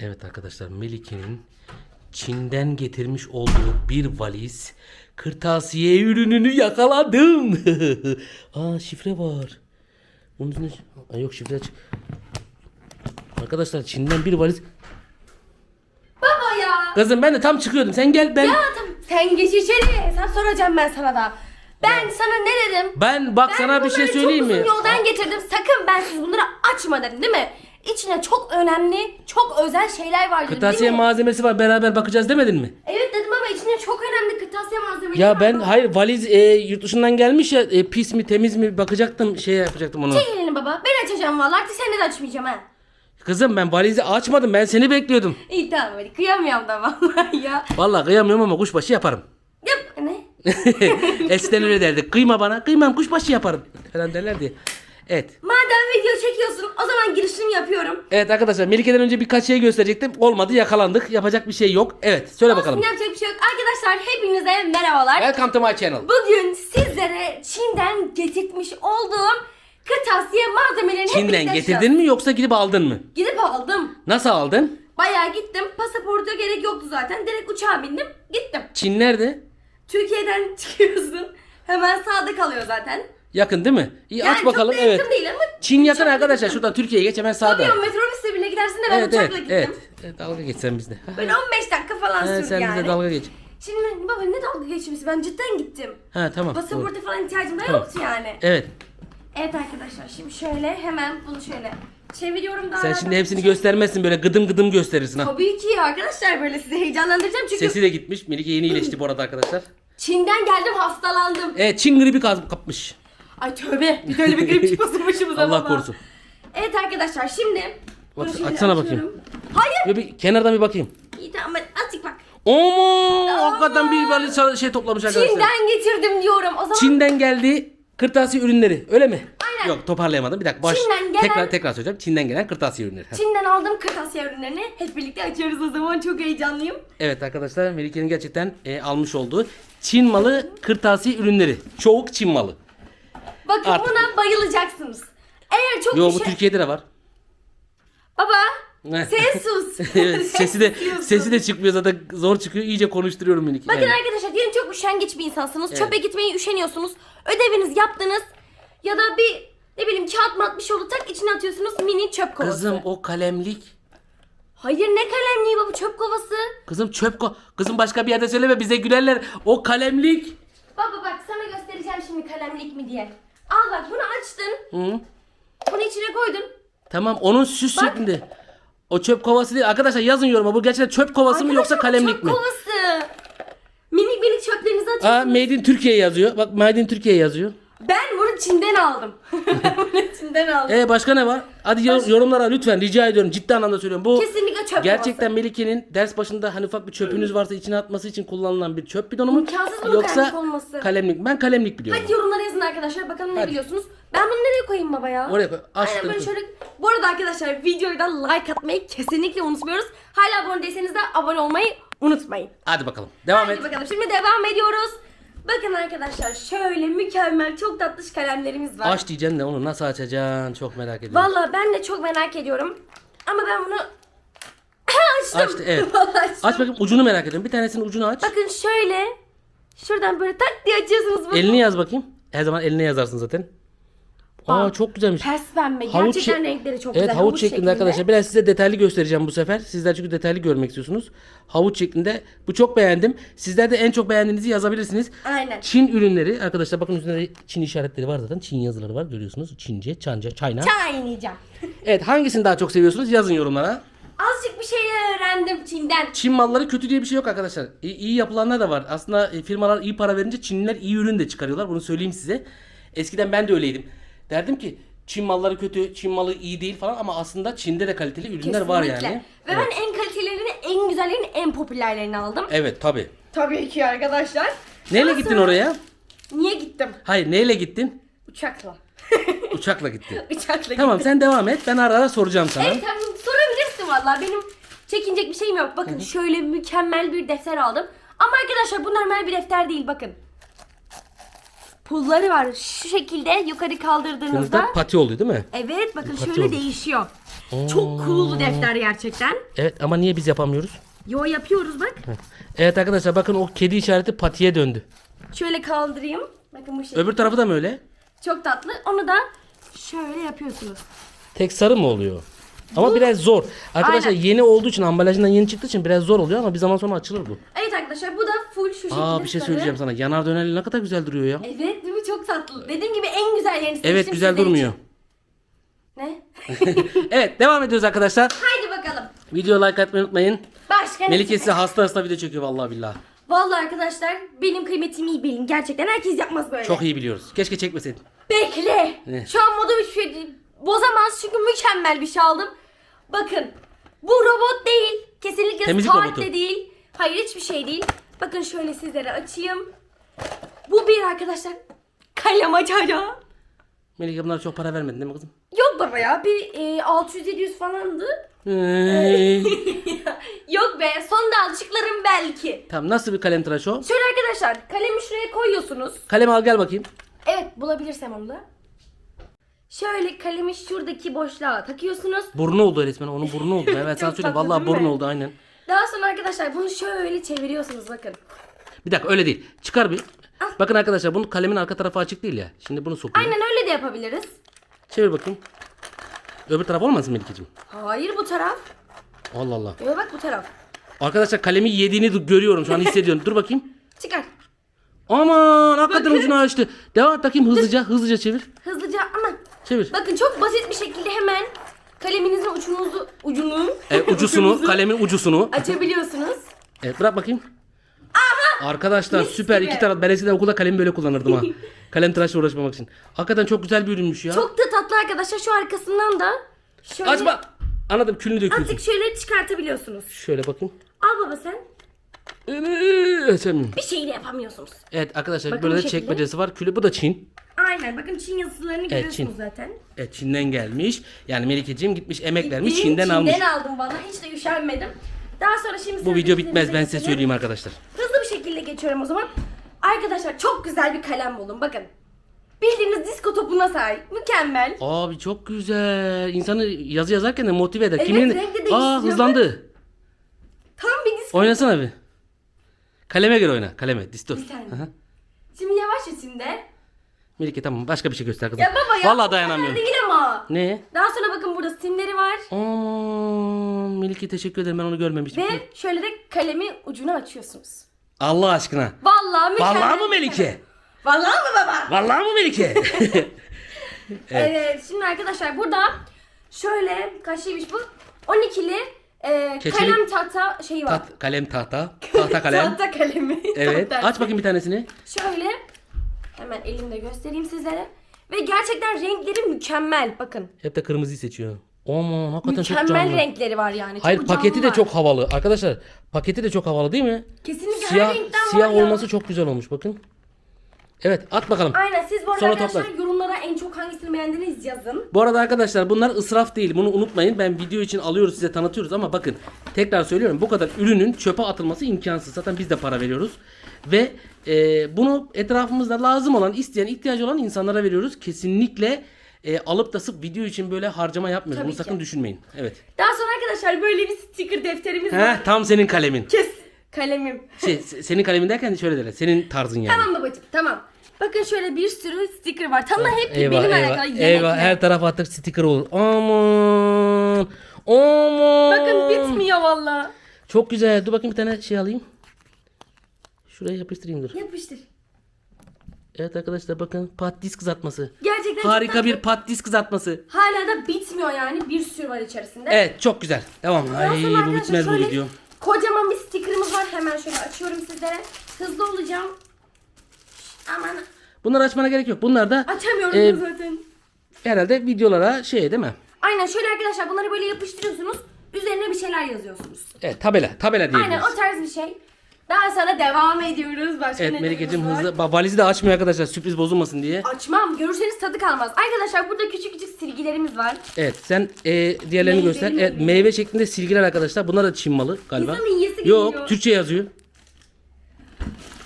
Evet arkadaşlar Melike'nin Çin'den getirmiş olduğu bir valiz kırtasiye ürününü yakaladım. Aa şifre var. Bunun üstünde... Aa, yok şifre açık. Arkadaşlar Çin'den bir valiz. Baba ya. Kızım ben de tam çıkıyordum. Sen gel ben. Ya tamam. Sen geç içeri. Sen soracağım ben sana da. Ben sana ne dedim? Ben bak Ben sana bir şey bunları söyleyeyim çok mi? uzun yoldan getirdim. Sakın ben siz bunları açma dedim değil mi? İçine çok önemli, çok özel şeyler var dedim Kırtasiye değil mi? malzemesi var beraber bakacağız demedin mi? Evet dedim ama içine çok önemli kırtasiye malzemeleri Ya var. ben hayır valiz e, yurt dışından gelmiş ya e, pis mi temiz mi bakacaktım şey yapacaktım onu. Çek elini baba. Ben açacağım vallahi. Artık seni de açmayacağım ha. Kızım ben valizi açmadım ben seni bekliyordum. İyi tamam hadi. Kıyamıyorum da vallahi ya. Vallahi kıyamıyorum ama kuşbaşı yaparım. Yap. Ne? Eskiden öyle derdik. Kıyma bana, kıymam kuşbaşı yaparım falan derlerdi. Evet. Madem video çekiyorsun o zaman girişimi yapıyorum. Evet arkadaşlar Melike'den önce birkaç şey gösterecektim. Olmadı yakalandık. Yapacak bir şey yok. Evet söyle bakalım. Olsun yapacak bir şey yok. Arkadaşlar hepinize merhabalar. Welcome to my channel. Bugün sizlere Çin'den getirtmiş olduğum kırtasiye malzemelerini Çin'den getirdin mi yoksa gidip aldın mı? Gidip aldım. Nasıl aldın? Bayağı gittim. Pasaporta gerek yoktu zaten. Direkt uçağa bindim. Gittim. Çin nerede? Türkiye'den çıkıyorsun. Hemen sağda kalıyor zaten. Yakın değil mi? İyi Yani aç bakalım. çok da yakın Evet. değil ama Çin yakın uçakla arkadaşlar. gittim. Şuradan Türkiye'ye geç hemen sağda. Tabii metrobüsle bile gidersin de ben Evet evet uçakla gittim. evet. evet. Dalga geçsen bizde. Böyle 15 dakika falan Ha, sürdü sen yani. bize dalga geç. Şimdi baba ne dalga geçmesi ben cidden gittim. Ha tamam. doğru. Pasaporta falan ihtiyacım da Tamam. yoktu yani. Evet. Evet arkadaşlar şimdi şöyle hemen bunu şöyle çeviriyorum daha. Sen şimdi hepsini göstermezsin böyle gıdım gıdım gösterirsin ha. Tabii ki arkadaşlar böyle sizi heyecanlandıracağım çünkü Sesi de gitmiş. Melike yeni iyileşti bu arada arkadaşlar. Çin'den geldim hastalandım. Evet Çin gribi kaz- kapmış. Ay tövbe bir de öyle bir grip çıkmasın başımıza Allah korusun. Evet arkadaşlar şimdi bunu Bak, şöyle açsana bakayım. Hayır. Ve bir kenardan bir bakayım. İyi tamam ben azıcık bak. Omo! Hakikaten bir sa- şey toplamış arkadaşlar. Çin'den getirdim diyorum o zaman. Çin'den geldi kırtasiye ürünleri. Öyle mi? Aynen. Yok toparlayamadım. Bir dakika. Baş... Çin'den gelen- Tekrar tekrar söyleyeceğim. Çin'den gelen kırtasiye ürünleri. Çin'den aldım kırtasiye ürünlerini. Hep birlikte açıyoruz o zaman çok heyecanlıyım. Evet arkadaşlar Melike'nin gerçekten e, almış olduğu Çin malı kırtasiye ürünleri. Çoğuk Çin malı. Bakın Artık- buna bayılacaksınız. Eğer çok Yo bir bu şey... Türkiye'de de var. Baba sen sus. Evet, sesi de susuyorsun. sesi de çıkmıyor zaten zor çıkıyor. İyice konuşturuyorum Melike. Bakın Evet. arkadaşlar diyelim çok üşengeç bir insansınız. Evet. Çöpe gitmeyi üşeniyorsunuz. Ödeviniz yaptınız. Ya da bir ne bileyim kağıt mat bir şey oldu tak içine atıyorsunuz mini çöp kovası. Kızım o kalemlik. Hayır ne kalemliği baba çöp kovası. Kızım çöp ko Kızım başka bir yerde söyleme bize gülerler. O kalemlik. Baba bak sana göstereceğim şimdi kalemlik mi diye. Al bak bunu açtın. Hı. Bunu içine koydun. Tamam onun süs Bak. şeklinde. O çöp kovası değil. Arkadaşlar yazın yoruma bu gerçekten çöp kovası mı yoksa Arkadaşlar, kalemlik çöp mi? kovası. Minik minik çöplerinizi Aa atıyorsunuz. Made in Türkiye yazıyor. Bak Made in Türkiye yazıyor. Çin'den aldım. bunu Çin'den aldım. Ee başka ne var? Hadi yor- yorumlara lütfen rica ediyorum. Ciddi anlamda söylüyorum. Bu Kesinlikle çöp gerçekten. Melike'nin ders başında hani ufak bir çöpünüz varsa içine atması için kullanılan bir çöp bidonu mu? İmkansız bunun Yoksa kalemlik olması. kalemlik. Ben kalemlik biliyorum. Hadi yorumlara yazın arkadaşlar bakalım ne Hadi. biliyorsunuz. Ben bunu nereye koyayım baba ya? Oraya koy. Aç Aynen böyle şöyle. Bu arada arkadaşlar videoya da like atmayı kesinlikle unutmuyoruz. Hala abone değilseniz de abone olmayı unutmayın. Hadi bakalım. Devam Hadi et. bakalım şimdi devam ediyoruz. Bakın arkadaşlar şöyle mükemmel çok tatlış kalemlerimiz var. Aç diyeceksin de onu nasıl açacaksın çok merak ediyorum. Vallahi ben de çok merak ediyorum. Ama ben bunu açtım. Açtı, evet. Vallahi açtım. Aç bakayım ucunu merak ediyorum. Bir tanesinin ucunu aç. Bakın şöyle. Şuradan böyle tak diye açıyorsunuz bunu. Elini yaz bakayım. Her zaman eline yazarsın zaten. Aa Bak, çok güzelmiş. Pes pembe. Havuç Gerçekten şek- renkleri çok evet, güzel. havuç şeklinde, arkadaşlar. Biraz size detaylı göstereceğim bu sefer. Sizler çünkü detaylı görmek istiyorsunuz. Havuç şeklinde. Bu çok beğendim. Sizler de en çok beğendiğinizi yazabilirsiniz. Aynen. Çin ürünleri arkadaşlar bakın üzerinde Çin işaretleri var zaten. Çin yazıları var görüyorsunuz. Çince, Çanca, China. Çay. Evet hangisini daha çok seviyorsunuz yazın yorumlara. Azıcık bir şey öğrendim Çin'den. Çin malları kötü diye bir şey yok arkadaşlar. İyi, iyi yapılanlar da var. Aslında e, firmalar iyi para verince Çinliler iyi ürün de çıkarıyorlar. Bunu söyleyeyim size. Eskiden ben de öyleydim. Derdim ki Çin malları kötü, Çin malı iyi değil falan ama aslında Çin'de de kaliteli ürünler var Kesinlikle. yani. Ve evet. ben en kalitelerini, en güzellerini, en popülerlerini aldım. Evet tabi. Tabii ki arkadaşlar. Neyle Daha gittin sonra- oraya? Niye gittim? Hayır neyle gittin? Uçakla. Uçakla gittin. Uçakla tamam gittim. sen devam et. Ben ara ara soracağım sana. Evet tamam sorabilirsin valla. Benim çekinecek bir şeyim yok. Bakın şöyle mükemmel bir defter aldım. Ama arkadaşlar bu normal bir defter değil bakın. Pulları var. Şu şekilde yukarı kaldırdığınızda. Yanınızda pati oluyor değil mi? Evet bakın Pati şöyle oldu. değişiyor. Çok cool defter gerçekten. Evet ama niye biz yapamıyoruz? Yo yapıyoruz bak. Evet arkadaşlar bakın o kedi işareti patiye döndü. Şöyle kaldırayım. Bakın bu şekilde. Öbür tarafı da mı öyle? Çok tatlı. Onu da şöyle yapıyorsunuz. Tek sarı mı oluyor? Ama biraz zor. Arkadaşlar Aynen. yeni olduğu için ambalajından yeni çıktığı için biraz zor oluyor ama bir zaman sonra açılır bu. Evet arkadaşlar bu da full şu şekilde Aa bir şey sarı. söyleyeceğim sana. Yanar dönerli ne kadar güzel duruyor ya. Evet değil mi? Çok tatlı. Dediğim gibi en güzel yerini seçtim Evet güzel sizler durmuyor. Ne? evet devam ediyoruz arkadaşlar. Haydi bakalım. Video like atmayı unutmayın. Başka ne? Melike size hasta hasta video çekiyor vallahi billahi. Vallahi arkadaşlar benim kıymetimi iyi bilin. Gerçekten herkes yapmaz böyle. Çok iyi biliyoruz. Keşke çekmeseydin. Bekle. Ne? Şu an modum hiçbir şey değil. Bozamaz çünkü mükemmel bir şey aldım. Bakın bu robot değil. Kesinlikle Temizlik saat robotu. de değil. Hayır hiçbir şey değil. Bakın şöyle sizlere açayım. Bu bir arkadaşlar kalem açacağı. Melike bunlara çok para vermedin değil mi kızım? Yok baba ya bir e, 600-700 falandı. Ee, Yok be son da alçıklarım belki. tamam nasıl bir kalem tıraşı o? Şöyle arkadaşlar kalemi şuraya koyuyorsunuz. Kalem al gel bakayım. Evet bulabilirsem onu da. Şöyle kalemi şuradaki boşluğa takıyorsunuz. Burnu oldu resmen onun burnu oldu. Evet sana Çok söyleyeyim tatlı vallahi değil mi? burnu oldu aynen. Daha sonra arkadaşlar bunu şöyle çeviriyorsunuz bakın. Bir dakika öyle değil. Çıkar bir. Bakın arkadaşlar bunun kalemin arka tarafı açık değil ya. Şimdi bunu sokuyorum. Aynen öyle de yapabiliriz. Çevir bakayım. Öbür taraf olmasın Melike'ciğim? Hayır bu taraf. Allah Allah. Yo bak bu taraf. Arkadaşlar kalemi yediğini du- görüyorum şu an hissediyorum. Dur bakayım. Çıkar. Aman hakikaten ucunu açtı. Devam et bakayım hızlıca hızlıca çevir. Hızlıca ama Çevir. bakın çok basit bir şekilde hemen kaleminizin ucunuzu ucunu E, ucusunu kalemin ucusunu. açabiliyorsunuz. Evet bırak bakayım. Arkadaşlar Mis süper gibi. iki taraf. Ben eskiden okulda kalemi böyle kullanırdım ha. Kalem tıraşla uğraşmamak için. Hakikaten çok güzel bir ürünmüş ya. Çok da tatlı arkadaşlar şu arkasından da şöyle Açma. Anladım külünü döküyorsun. azıcık şöyle çıkartabiliyorsunuz. Şöyle bakayım. Al baba sen. Ee, açamıyorum. Bir şey de yapamıyorsunuz. Evet arkadaşlar Bakın böyle bu de şekilde. çekmecesi var. Külü bu da Çin. Aynen bakın Çin yazılarını görüyorsunuz Çin. zaten. Evet Çin'den gelmiş. Yani Melike'ciğim gitmiş emek vermiş Gittim, Çin'den almış. aldım bana hiç de üşenmedim. Daha sonra şimdi Bu video bitmez ben size söyleyeyim arkadaşlar. Hızlı bir şekilde geçiyorum o zaman. Arkadaşlar çok güzel bir kalem buldum bakın. Bildiğiniz disko topuna sahip. Mükemmel. Abi çok güzel. İnsanı yazı yazarken de motive eder. Evet, Kiminin... renk de Aa değiştiriyor hızlandı. Tam bir disko. Oynasana bir. Kaleme göre oyna. Kaleme. Distor. Bir. Hı hı. Şimdi yavaş içinde. Melike tamam başka bir şey göster kızım. Ya baba ya. Vallahi dayanamıyorum. Değil ama. Ne? Daha sonra bakın burada simleri var. Aman Melike teşekkür ederim ben onu görmemiştim. Ve şöyle de kalemi ucunu açıyorsunuz. Allah aşkına. Vallahi mükemmel. Vallahi mı Melike? Vallahi mı baba? Vallahi mı Melike? Evet. Şimdi arkadaşlar burada şöyle kaçlıymış bu? 12'li e, Keçeli- kalem tahta şeyi var. Tat, kalem tahta. Tahta kalem. Tahta kalemi. Evet. Tahta. Aç bakayım bir tanesini. Şöyle hemen elimde göstereyim sizlere. Ve gerçekten renkleri mükemmel. Bakın. Hep de kırmızıyı seçiyor. Aman hakikaten çok Mükemmel canlı. renkleri var yani. Hayır çok paketi de canlılar. çok havalı. Arkadaşlar paketi de çok havalı değil mi? Kesinlikle Siyah her siyah var ya. olması çok güzel olmuş bakın. Evet at bakalım. Aynen siz bu arada Sonra arkadaşlar toplar. yorumlara en çok hangisini beğendiniz yazın. Bu arada arkadaşlar bunlar ısraf değil. Bunu unutmayın. Ben video için alıyoruz size tanıtıyoruz ama bakın tekrar söylüyorum bu kadar ürünün çöpe atılması imkansız. Zaten biz de para veriyoruz. Ve e, bunu etrafımızda lazım olan, isteyen, ihtiyacı olan insanlara veriyoruz. Kesinlikle e, alıp da sırf video için böyle harcama yapmıyoruz. Tabii Bunu ki. sakın düşünmeyin. Evet. Daha sonra arkadaşlar böyle bir sticker defterimiz Heh, var. tam senin kalemin. Kes kalemim. Şey, se- senin kalemin derken şöyle derler. Senin tarzın yani. Tamam babacığım tamam. Bakın şöyle bir sürü sticker var. Tam da hep Eyvah benim eyvah. alakalı Eyvah yemekle. her taraf artık sticker olur. Aman. Aman. Bakın bitmiyor valla. Çok güzel. Dur bakayım bir tane şey alayım. Şuraya yapıştırayım dur. Yapıştır. Evet arkadaşlar bakın patates kızartması. Gerçekten çok Harika tatlı. bir patates kızartması. Hala da bitmiyor yani. Bir sürü var içerisinde. Evet çok güzel. Devam. Ay bu bitmez bu video. Kocaman bir stickerımız var. Hemen şöyle açıyorum sizlere. Hızlı olacağım. Aman Bunları açmana gerek yok. Bunlar da açamıyorum e, zaten. herhalde videolara şey değil mi? Aynen şöyle arkadaşlar bunları böyle yapıştırıyorsunuz. Üzerine bir şeyler yazıyorsunuz. Evet tabela. Tabela Aynen diyebiliriz. o tarz bir şey. Daha sonra devam ediyoruz. Başka Evet Melike'cim var? hızlı. Ba- Valizi de açmıyor arkadaşlar sürpriz bozulmasın diye. Açmam. Görürseniz tadı kalmaz. Arkadaşlar burada küçük küçük silgilerimiz var. Evet sen e, diğerlerini Meyveli göster. mi? Evet meyve şeklinde silgiler arkadaşlar. Bunlar da Çin malı galiba. İnsanın yiyesi Yok geliyor. Türkçe yazıyor.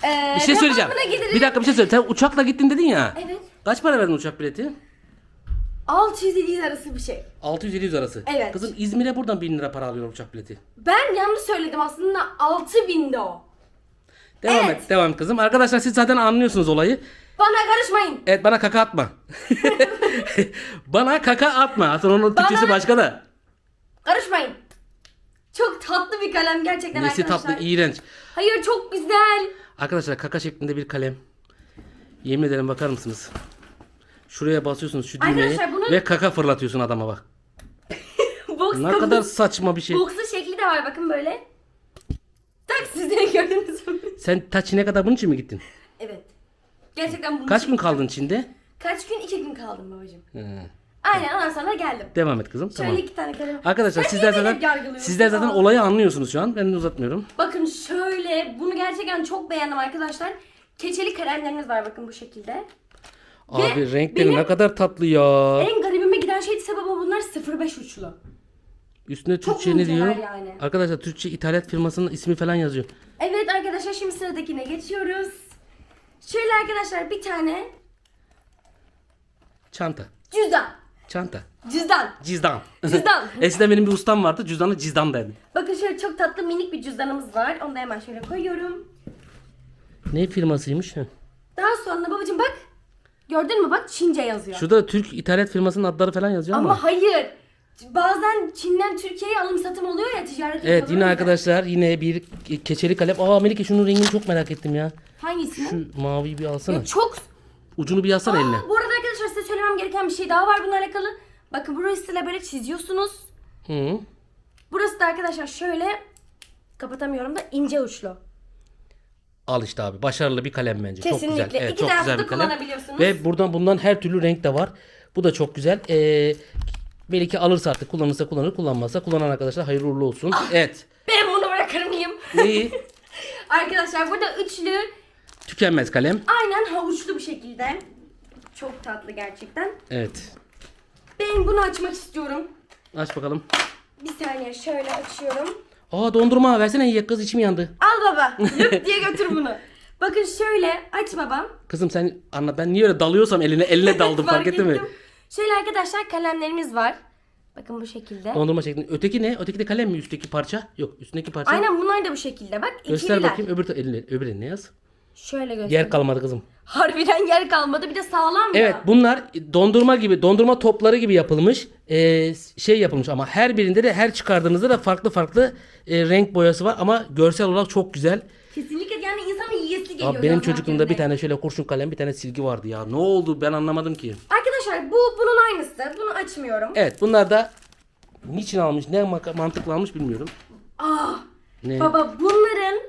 Ee, Bir şey söyleyeceğim. Bir dakika bir şey söyle. Sen uçakla gittin dedin ya. Evet. Kaç para verdin uçak bileti? 600-700 arası bir şey. 600-700 arası. Evet. Kızım İzmir'e buradan 1000 lira para alıyor uçak bileti. Ben yanlış söyledim aslında 6000'de o. Devam Evet. et, devam kızım. Arkadaşlar siz zaten anlıyorsunuz olayı. Bana karışmayın. Evet bana kaka atma. bana kaka atma. Aslında onun Türkçesi başka da. Karışmayın. Çok tatlı bir kalem gerçekten Nesi arkadaşlar. tatlı, iğrenç. Hayır çok güzel. Arkadaşlar kaka şeklinde bir kalem. Yemin ederim bakar mısınız? Şuraya basıyorsunuz şu düğmeye Arkadaşlar bunun- ve kaka fırlatıyorsun adama bak. Box Ne kadar saçma bir şey. Box'un şekli de var bakın böyle. Tak siz de gördünüz mü? Sen ta Çin'e kadar bunun için mi gittin? Evet. Gerçekten bunu Kaç gün kaldın Çin'de? Kaç gün? iki gün kaldım babacığım. He. Aynen ondan sonra geldim. Devam et kızım. Şöyle Tamam. iki tane kalem. Arkadaşlar Sen sizler niye beni zaten yargılıyorsun? sizler zaten Aa. olayı anlıyorsunuz şu an. Ben de uzatmıyorum. Bakın şöyle bunu gerçekten çok beğendim arkadaşlar. Keçeli kalemlerimiz var bakın bu şekilde. Abi renkleri benim- ne kadar tatlı ya. En garibime giden şey ise baba bunlar 05 uçlu. Üstüne Çok Türkçe ne inceler diyor? yani. Arkadaşlar Türkçe ithalat firmasının ismi falan yazıyor. Evet arkadaşlar şimdi sıradakine geçiyoruz. Şöyle arkadaşlar bir tane Çanta. cüzdan. Çanta. Cüzdan. Cizdan. Cüzdan. Eskiden benim bir ustam vardı. Cüzdanı cizdan derdi. Bakın şöyle çok tatlı minik bir cüzdanımız var. Onu da hemen şöyle koyuyorum. Ne firmasıymış? Heh. Daha sonra babacığım bak. Gördün mü bak Çince yazıyor. Şurada da Türk ithalat firmasının adları falan yazıyor ama. Ama hayır. Bazen Çin'den Türkiye'ye alım satım oluyor ya ticaret Evet yapıyorlar yine ya. arkadaşlar yine bir keçeli kalem. Aa Melike şunun rengini çok merak ettim ya. Hangisini? Şu maviyi bir alsana. Ya çok Ucunu bir alsana eline. Bu arada arkadaşlar size söylemem gereken bir şey daha var bununla alakalı. Bakın burasıyla böyle çiziyorsunuz. Hı. Burası da arkadaşlar şöyle kapatamıyorum da ince uçlu. Al işte abi. Başarılı bir kalem bence. Çok Kesinlikle. güzel. Evet, İki çok güzel bir kalem. kullanabiliyorsunuz. Ve buradan bundan her türlü renk de var. Bu da çok güzel. Ee, belki alırsa artık kullanırsa kullanır, kullanmazsa kullanan arkadaşlar hayırlı uğurlu olsun. Ah. Evet. Ben bunu bırakır mıyım? Neyi? arkadaşlar burada üçlü Tükenmez kalem. aynen havuçlu bir şekilde. Çok tatlı gerçekten. Evet. Ben bunu açmak istiyorum. Aç bakalım. Bir saniye şöyle açıyorum. Aa dondurma versene yiyecek kız içim yandı. Al baba. Lüp diye götür bunu. Bakın şöyle aç babam. Kızım sen anla ben niye öyle dalıyorsam eline eline daldım fark ettin mi? Şöyle arkadaşlar kalemlerimiz var. Bakın bu şekilde. Dondurma şeklinde. Öteki ne? Öteki de kalem mi? Üstteki parça? Yok üstündeki parça. Aynen bunlar da bu şekilde bak. Göster ikililer. bakayım öbür ta- eline, öbür eline yaz. Şöyle göster. Yer kalmadı kızım. Harbiden yer kalmadı bir de sağlam Evet ya. bunlar dondurma gibi dondurma topları gibi yapılmış ee, şey yapılmış ama her birinde de her çıkardığınızda da farklı farklı e, renk boyası var ama görsel olarak çok güzel. Kesinlikle yani insanın yiyesi geliyor. Abi benim çocukluğumda bir tane şöyle kurşun kalem bir tane silgi vardı ya. Ne oldu ben anlamadım ki. Arkadaşlar bu bunun aynısı. Bunu açmıyorum. Evet bunlar da niçin almış ne mantıklı almış bilmiyorum. Ah Ne? baba bunların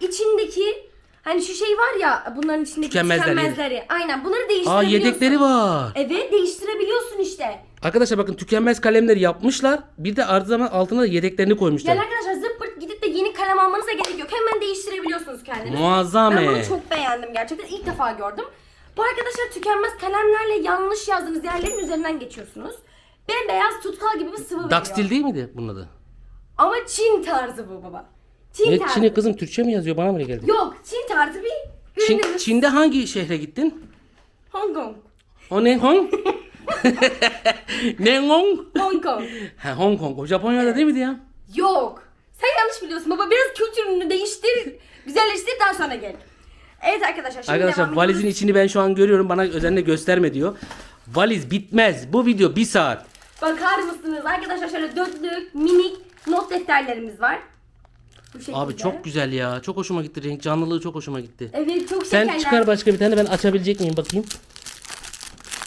içindeki hani şu şey var ya bunların içindeki Tükenmezleri. tükenmezleri. Aynen bunları Aa değiştirebiliyorsun. yedekleri var. Evet değiştirebiliyorsun işte. Arkadaşlar bakın tükenmez kalemleri yapmışlar. Bir de artı zaman altına da yedeklerini koymuşlar. Yani arkadaşlar zıppırt gidip de yeni kalem almanıza gerek yok. Hemen değiştirebiliyorsunuz kendiniz. Muazzam Ben bunu e. çok beğendim gerçekten. İlk defa gördüm. Bu arkadaşlar tükenmez kalemlerle yanlış yazdığınız yerlerin üzerinden geçiyorsunuz. Bembeyaz tutkal gibi bir sıvı veriyor. Dakstil değil miydi bunun adı? Ama Çin tarzı bu baba. Çin Ne tarzı. Çin'e kızım Türkçe mi yazıyor bana mı öyle geldi? Yok Çin tarzı bir Çin, ürünümüz. Çin'de hangi şehre gittin? Hong Kong. O ne Hong? ne Hong? Hong Kong. Ha Hong Kong. O Japonya'da değil miydi ya? Yok. Sen yanlış biliyorsun baba. Biraz kültürünü değiştir. güzelleştir daha sonra gel. Evet arkadaşlar şimdi Arkadaşlar devam valizin ediyoruz. içini ben şu an görüyorum. Bana özenle gösterme diyor. Valiz bitmez. Bu video bir saat. Bakar mısınız arkadaşlar şöyle dörtlük minik not defterlerimiz var. Bu şekilde. Abi çok güzel ya. Çok hoşuma gitti renk. Canlılığı çok hoşuma gitti. Evet çok Sen şekerler. çıkar başka bir tane ben açabilecek miyim bakayım.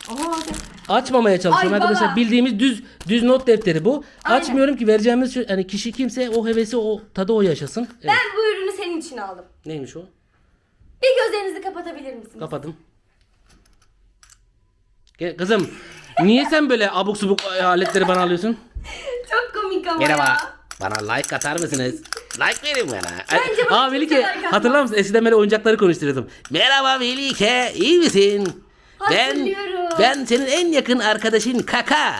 Aa, Açmamaya çalışıyorum Ay arkadaşlar. baba. Bildiğimiz düz düz not defteri bu. Aynen. Açmıyorum ki vereceğimiz şu, hani kişi kimse o hevesi o tadı o yaşasın. Evet. ben bu ürünü senin için aldım. Neymiş o? Bir gözlerinizi kapatabilir misiniz? Kapadım. Gel kızım. Niye sen böyle abuk subuk aletleri bana alıyorsun? Çok komik ama Merhaba. ya. Bana like atar mısınız? Like verin bana. Bence bana Aa Melike like atmaz. hatırlar mısın? Eskiden böyle oyuncakları konuşturuyordum. Merhaba Melike iyi misin? Ben ben senin en yakın arkadaşın Kaka.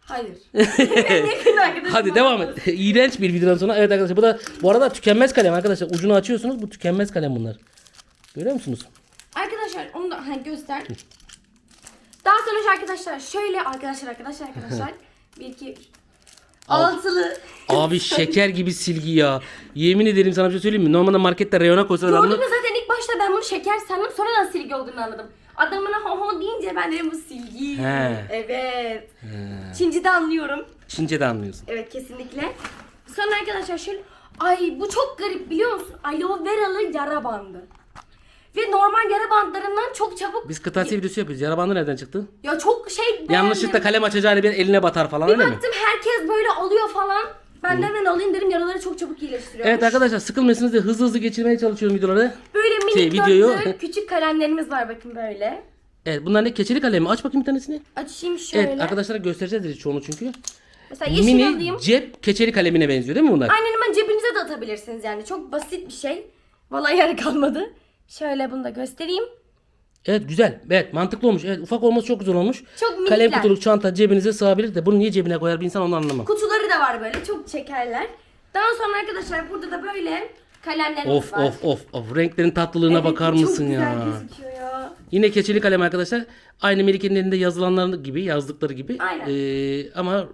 Hayır. En yakın arkadaşım Hadi devam et. İğrenç bir videodan sonra. Evet arkadaşlar bu da bu arada tükenmez kalem arkadaşlar. Ucunu açıyorsunuz bu tükenmez kalem bunlar. Görüyor musunuz? Arkadaşlar onu da ha, göster. Daha sonra arkadaşlar şöyle arkadaşlar arkadaşlar arkadaşlar. 1 2 3 Altılı. Abi şeker gibi silgi ya. Yemin ederim sana bir şey söyleyeyim mi? Normalde markette reyona koysalar ben Gördün mü zaten ilk başta ben bunu şeker sandım sonradan silgi olduğunu anladım. Adamına ho ho deyince ben dedim bu silgi. He. Evet. Çince'de anlıyorum. Çince'de anlıyorsun. Evet kesinlikle. Sonra arkadaşlar şöyle ay bu çok garip biliyor musun? Aloe veralı yara bandı. Ve normal yara bandlarından çok çabuk Biz kırtasiye videosu yapıyoruz. Yara bandı nereden çıktı? ya çok şey beğendim. Yanlışlıkla kalem açacağını bir eline batar falan bir öyle mi? baktım herkes böyle alıyor falan. Ben de hemen alayım dedim yaraları çok çabuk iyileştiriyor. Evet arkadaşlar sıkılmıyorsunuz diye hızlı hızlı geçirmeye çalışıyorum videoları. Böyle minik Şey, dörtlü videoyu- küçük kalemlerimiz var bakın böyle. Evet bunlar ne? Keçeli kalem mi? Aç bakayım bir tanesini. Açayım şöyle. Evet arkadaşlara göstereceğiz dedi çoğunu çünkü. Mesela yeşil Mini alayım. cep keçeli kalemine benziyor değil mi bunlar? Aynen hemen cebinize de atabilirsiniz yani. Çok basit bir şey. Vallahi yer kalmadı. Şöyle bunu da göstereyim. Evet güzel. Evet mantıklı olmuş. Evet ufak olması çok güzel olmuş. Çok minikler. Kalem kutuluk çanta cebinize sığabilir de bunu niye cebine koyar bir insan onu anlamam. Kutuları da var böyle. Çok şekerler. Daha sonra arkadaşlar burada da böyle kalemlerimiz Of var. of of of renklerin tatlılığına Evet, bakar çok mısın güzel ya? gözüküyor ya. Yine keçeli kalem arkadaşlar. Aynı Melike'nin elinde yazılanlar gibi yazdıkları gibi. Aynen. Ee, ama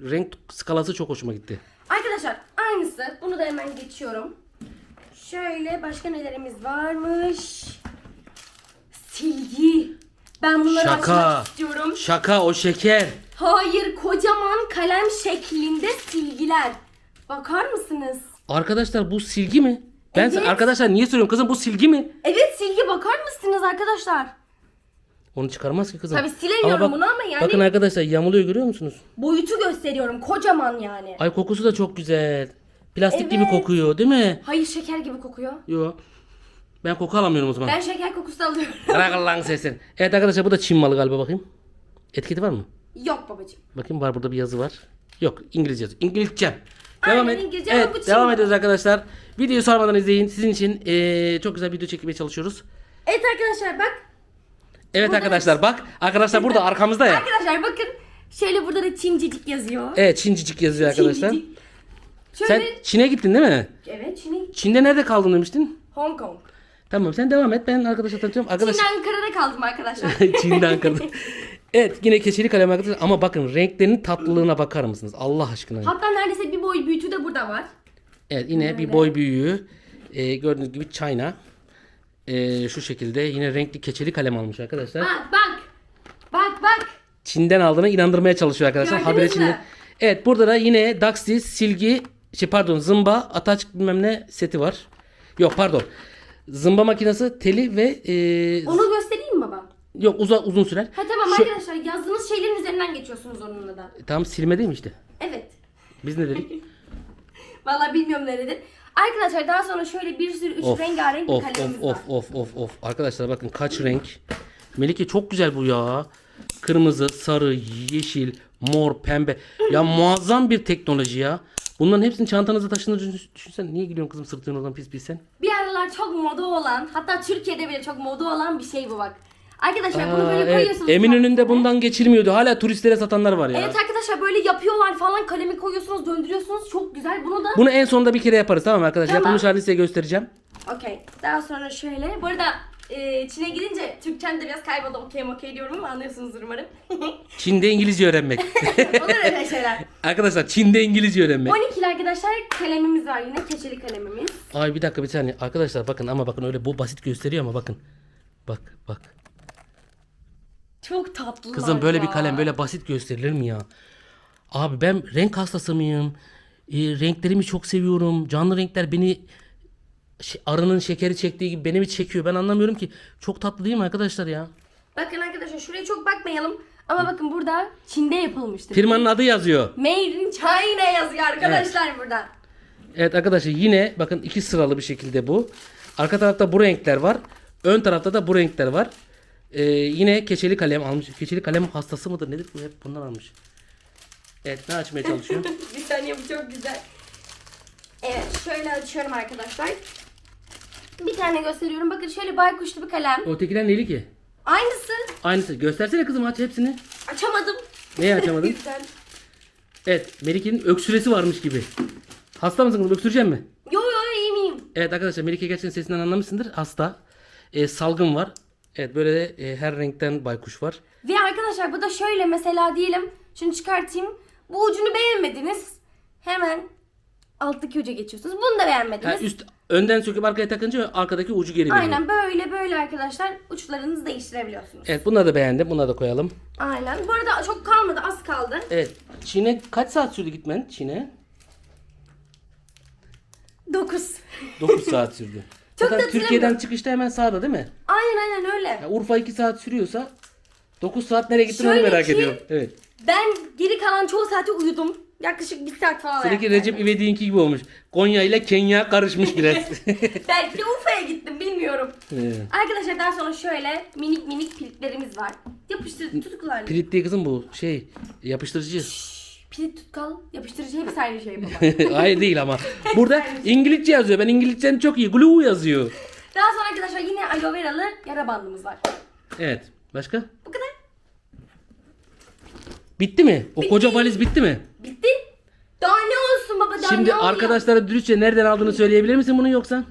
renk skalası çok hoşuma gitti. Arkadaşlar aynısı. Bunu da hemen geçiyorum. Şöyle başka nelerimiz varmış. Silgi. Ben bunları Şaka. açmak istiyorum. Şaka o şeker. Hayır kocaman kalem şeklinde silgiler. Bakar mısınız? Arkadaşlar bu silgi mi? Ben Evet. arkadaşlar niye soruyorum kızım bu silgi mi? Evet silgi bakar mısınız arkadaşlar? Onu çıkarmaz ki kızım. Tabii silemiyorum bunu ama yani- Bakın arkadaşlar yamuluyor görüyor musunuz? Boyutu gösteriyorum kocaman yani. Ay kokusu da çok güzel. Plastik gibi Evet. kokuyor değil mi? Hayır şeker gibi kokuyor. Yo. Ben koku alamıyorum o zaman. Ben şeker kokusu alıyorum. Bırak Allah'ın sesini. Evet arkadaşlar bu da Çin malı galiba bakayım. Etiketi var mı? Yok babacığım. Bakayım var burada bir yazı var. Yok İngilizce yazıyor. İngilizce. Aynen, Devam et. İngilizce ama bu evet Çin devam malı. ediyoruz arkadaşlar. Videoyu sormadan izleyin. Sizin için eee, çok güzel video çekmeye çalışıyoruz. Evet arkadaşlar bak. Evet Burada- arkadaşlar bak. Arkadaşlar burada arkamızda ya. Arkadaşlar bakın. Şöyle burada da Çincicik yazıyor. Evet Çincicik yazıyor arkadaşlar. Çincicik. Sen Şöyle. Çin'e gittin değil mi? Evet Çin'e Çin'de nerede kaldın demiştin? Hong Kong. Tamam sen devam et. Ben arkadaşa tanıtıyorum. Arkadaş Çin'den Ankara'da kaldım arkadaşlar. Çin'den kadın. Evet yine keçeli kalem arkadaşlar ama bakın renklerinin tatlılığına bakar mısınız? Allah aşkına. Hatta neredeyse bir boy büyütü de burada var. Evet yine bir boy büyüğü. Ee, gördüğünüz gibi China. Ee, şu şekilde yine renkli keçeli kalem almış arkadaşlar. Bak bak. Bak bak. Çin'den aldığını inandırmaya çalışıyor arkadaşlar. Gördünüz Habire mü? Çin'de. Evet burada da yine Daxi, silgi, şey pardon zımba, ataç bilmem ne seti var. Yok pardon. Zımba makinesi, teli ve e, Onu göstereyim mi baba? yok uza, uzun sürer. Ha tamam Şu- arkadaşlar yazdığınız şeylerin üzerinden geçiyorsunuz onunla da. Tamam silme değil mi işte? Evet. Biz ne dedik? Vallahi bilmiyorum neredir. Arkadaşlar daha sonra şöyle bir sürü üç rengarenk bir of, kalemimiz of, var. of, of, of, of. Arkadaşlar bakın kaç renk. Melike çok güzel bu ya. Kırmızı, sarı, yeşil, mor, pembe. Ya muazzam bir teknoloji ya. Bunların hepsini çantanıza taşındığını düşün- düşünsen. Niye gülüyorsun kızım sırtın oradan pis pis sen? Bir aralar çok moda olan hatta Türkiye'de bile çok moda olan bir şey bu bak. Arkadaşlar bunu Aa, böyle evet. koyuyorsunuz. Eminönü'nde bundan geçilmiyordu. Hala turistlere satanlar var ya. Evet arkadaşlar böyle yapıyorlar falan kalemi koyuyorsunuz döndürüyorsunuz çok güzel bunu da Bunu en sonunda bir kere yaparız tamam mı arkadaşlar? Tamam. Yapılmış halini size göstereceğim. Okey daha sonra şöyle bu arada e, Çin'e gidince Türkçem de biraz kayboldu okey okey diyorum ama anlıyorsunuzdur umarım. Çin'de İngilizce öğrenmek. Olur öyle şeyler. arkadaşlar Çin'de İngilizce öğrenmek. 12'li arkadaşlar kalemimiz var yine keçeli kalemimiz. Ay bir dakika bir saniye. Arkadaşlar bakın ama bakın öyle bu basit gösteriyor ama bakın. Bak bak. Çok tatlılar Kızım böyle ya. bir kalem böyle basit gösterilir mi ya? Abi ben renk hastası mıyım? E, renklerimi çok seviyorum. Canlı renkler beni arının şekeri çektiği gibi beni mi çekiyor? Ben anlamıyorum ki. Çok tatlı değil mi arkadaşlar ya? Bakın arkadaşlar şuraya çok bakmayalım. Ama bakın burada Çin'de yapılmıştır. Firmanın adı yazıyor. Made in China yazıyor arkadaşlar burada. Evet arkadaşlar yine bakın iki sıralı bir şekilde bu. Arka tarafta bu renkler var. Ön tarafta da bu renkler var. Ee, yine keçeli kalem almış. Keçeli kalem hastası mıdır nedir bu? Hep bundan almış. Evet ne açmaya çalışıyor? bir saniye bu çok güzel. Evet şöyle açıyorum arkadaşlar. Bir tane gösteriyorum. Bakın şöyle baykuşlu bir kalem. Ötekiler neyli ki? Aynısı. Aynısı. Göstersene kızım aç hepsini. Açamadım. Neyi açamadın? Evet Melike'nin öksüresi varmış gibi. Hasta mısın kızım öksürecek mi? Yo yo iyi miyim? Evet arkadaşlar Melike gerçekten sesinden anlamışsındır. Hasta. Ee, salgın var. Evet böyle de e, her renkten baykuş var. Ve arkadaşlar bu da şöyle mesela diyelim. Şunu çıkartayım. Bu ucunu beğenmediniz. Hemen alttaki uca geçiyorsunuz. Bunu da Ha, beğenmediniz. üst önden söküp arkaya takınca arkadaki ucu geri veriyor. Aynen böyle böyle arkadaşlar uçlarınızı değiştirebiliyorsunuz. Evet bunları da beğendim. Bunları da koyalım. Aynen. Bu arada çok kalmadı az kaldı. Evet. Çin'e kaç saat sürdü gitmen? Çin'e? 9. 9 saat sürdü. Çok Zaten da Türkiye'den çıkışta hemen sağda değil mi? Aynen aynen öyle. Ya Urfa 2 saat sürüyorsa 9 saat nereye gittin onu Şöyle merak ki- ediyorum. Evet. Ben geri kalan çoğu saati uyudum. Yaklaşık bir saat falan. Seninki ayakta. Recep İvedik'inki gibi olmuş. Konya ile Kenya karışmış biraz. Belki de Urfa'ya gittim bilmiyorum. Evet. Arkadaşlar daha sonra şöyle minik minik pilitlerimiz var. Yapıştır tutuklar. Pirit değil kızım bu şey yapıştırıcı. Pilit tutkal yapıştırıcı hepsi aynı şey baba. Hayır değil ama. Burada İngilizce yazıyor. Ben İngilizcem çok iyi. Glue yazıyor. daha sonra arkadaşlar yine aloe veralı yara bandımız var. Evet. Başka? Bu kadar. Bitti mi? O koca valiz bitti mi? Bitti. Daha ne olsun baba daha Şimdi ne oluyor? arkadaşlara dürüstçe nereden aldığını söyleyebilir misin bunu yoksa?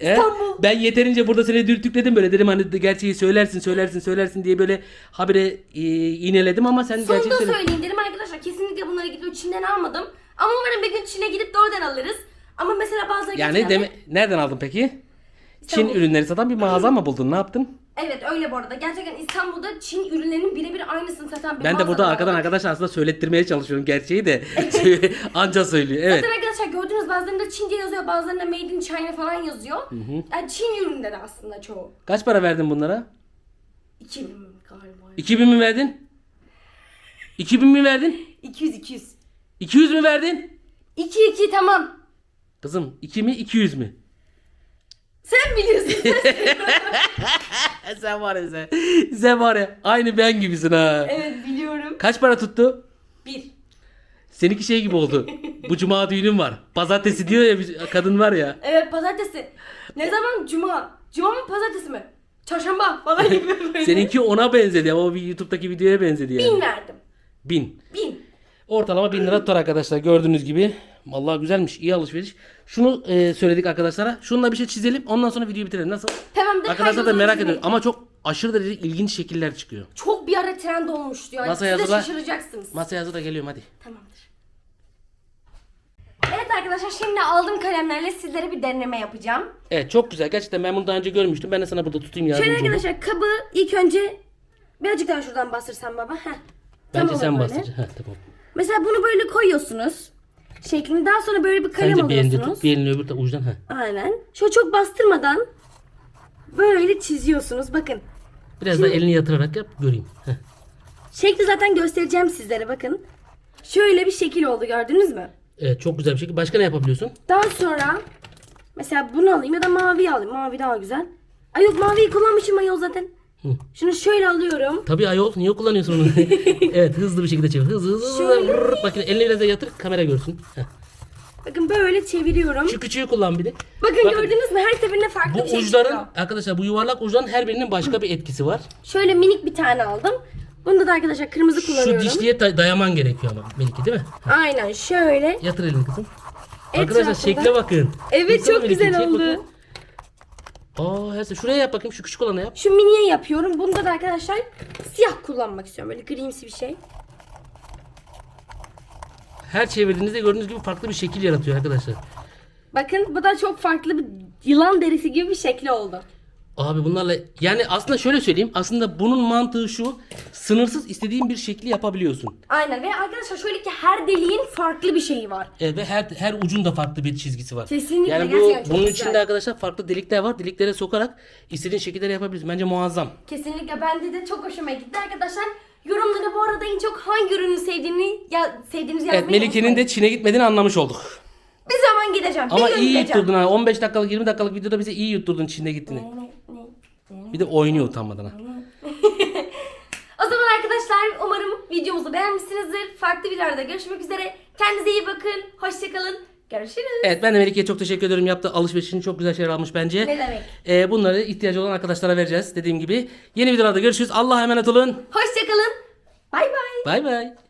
E, İstanbul. ben yeterince burada seni dürtükledim böyle dedim hani gerçeği söylersin söylersin söylersin diye böyle habire e, iğneledim ama sen gerçeği Sonunda söyle. söyleyeyim dedim arkadaşlar kesinlikle bunları gidip Çin'den almadım. Ama umarım bir gün Çin'e gidip de oradan alırız. Ama mesela bazıları Yani deme, nereden aldın peki? Çin İstanbul. ürünleri satan bir mağaza mı buldun? Ne yaptın? Evet öyle bu arada. Gerçekten İstanbul'da Çin ürünlerinin birebir aynısını satan bir Ben de burada mağaza arkadan var. arkadaşlar aslında söylettirmeye çalışıyorum gerçeği de anca söylüyor. Evet. Zaten arkadaşlar gördüğünüz bazılarında Çince yazıyor bazılarında Made in China falan yazıyor. Yani Çin ürünleri aslında çoğu. Kaç para verdin bunlara? 2000 galiba. 2000 mi verdin? 2000 mi verdin? 200 200. 200 mü verdin? 2 2 tamam. Kızım 2 mi 200 mü? Sen biliyorsun. sen var ya sen. Sen var ya aynı ben gibisin ha. evet biliyorum. Kaç para tuttu? 1. Seninki şey gibi oldu. Bu cuma düğünüm var. Pazartesi diyor ya bir kadın var ya. Evet pazartesi. Ne zaman? Cuma. Cuma mı pazartesi mi? Çarşamba falan gibi böyle. Seninki ona benzedi ama o bir YouTube'daki videoya benzedi yani. Bin verdim. Bin. Bin. Ortalama 1000 lira tutar arkadaşlar gördüğünüz gibi. Vallahi güzelmiş iyi alışveriş. Şunu e, söyledik arkadaşlara. Şununla bir şey çizelim ondan sonra videoyu bitirelim. Nasıl? Tamamdır. Arkadaşlar da merak ediyor ama çok aşırı derece ilginç şekiller çıkıyor. Çok bir ara trend olmuştu yani. Masaya Siz de hazırla. şaşıracaksınız. Masaya hazır da geliyorum hadi. Tamamdır. Evet arkadaşlar şimdi aldığım kalemlerle sizlere bir deneme yapacağım. Evet çok güzel. Gerçekten ben bunu daha önce görmüştüm. Ben de sana burada tutayım Şöyle yardımcı olayım. arkadaşlar kabı ilk önce birazcık daha şuradan bastırsam baba. Heh. Tam Bence olur sen böyle. bastıracaksın. Heh, tamam. Mesela bunu böyle koyuyorsunuz. Şeklinde daha sonra böyle bir kalem Sence bir elinde alıyorsunuz. tut bir elini öbür ta- ucundan. Heh. Aynen. Şöyle çok bastırmadan böyle çiziyorsunuz. Bakın. Biraz da elini yatırarak yap göreyim. Heh. Şekli zaten göstereceğim sizlere bakın. Şöyle bir şekil oldu gördünüz mü? Evet çok güzel bir şekilde. Başka ne yapabiliyorsun? Daha sonra mesela bunu alayım ya da mavi alayım. Mavi daha güzel. Ay yok maviyi kullanmışım ayol zaten. Hı. Şunu şöyle alıyorum. Tabii ayol niye kullanıyorsun onu? evet hızlı bir şekilde çevir. Hızlı hızlı hızlı. Şöyle. Rrrt, Bakın elini biraz da yatır kamera görsün. Heh. Bakın böyle çeviriyorum. Şu küçüğü kullan bir de. Bakın, Bakın, gördünüz mü her seferinde farklı Bu bir şey uçların çıkıyor. arkadaşlar bu yuvarlak uçların her birinin başka bir etkisi var. Şöyle minik bir tane aldım. Bunda da arkadaşlar kırmızı Şu kullanıyorum. dişliye da- dayaman gerekiyor ama Melike değil mi? Aynen şöyle. Yatır elini kızım. Arkadaşlar Etrafında- şekle bakın. Evet, Baksana çok Melike, güzel oldu. bakalım. Aa her şey- şuraya yap bakayım şu küçük olanı yap. Şu miniye yapıyorum. Bunda da arkadaşlar siyah kullanmak istiyorum. Böyle grimsi bir şey. Her çevirdiğinizde gördüğünüz gibi farklı bir şekil yaratıyor arkadaşlar. Bakın bu da çok farklı bir yılan derisi gibi bir şekli oldu. Abi bunlarla yani aslında şöyle söyleyeyim. Aslında bunun mantığı şu. Sınırsız istediğin bir şekli yapabiliyorsun. Aynen ve arkadaşlar şöyle ki her deliğin farklı bir şeyi var. Evet, ve her her ucunda farklı bir çizgisi var. Kesinlikle, Yani bu gerçekten çok bunun güzel. içinde arkadaşlar farklı delikler var. Deliklere sokarak istediğin şekilleri yapabilirsin. Bence muazzam. Kesinlikle bende de çok hoşuma gitti arkadaşlar. Yorumlara bu arada en çok hangi ürünü sevdiğini ya sevdiğinizi yazmayı Evet Melike'nin unutmayın. de Çin'e gitmediğini anlamış olduk. bir zaman gideceğim. Ama bir gün iyi gideceğim. yutturdun ha. 15 dakikalık 20 dakikalık videoda bize iyi yutturdun Çin'e gittiğini. Bir de oynuyor utanmadan ha. O zaman arkadaşlar umarım videomuzu beğenmişsinizdir. Farklı videolarda görüşmek üzere. Kendinize iyi bakın. Hoşçakalın. Görüşürüz. Evet ben de Melike'ye çok teşekkür ediyorum. Yaptığı alışverişini çok güzel şeyler almış bence. Ne demek? Ee, bunları ihtiyacı olan arkadaşlara vereceğiz dediğim gibi. Yeni videolarda görüşürüz. Allah'a emanet olun. Hoşçakalın. Bay bay. Bay bay.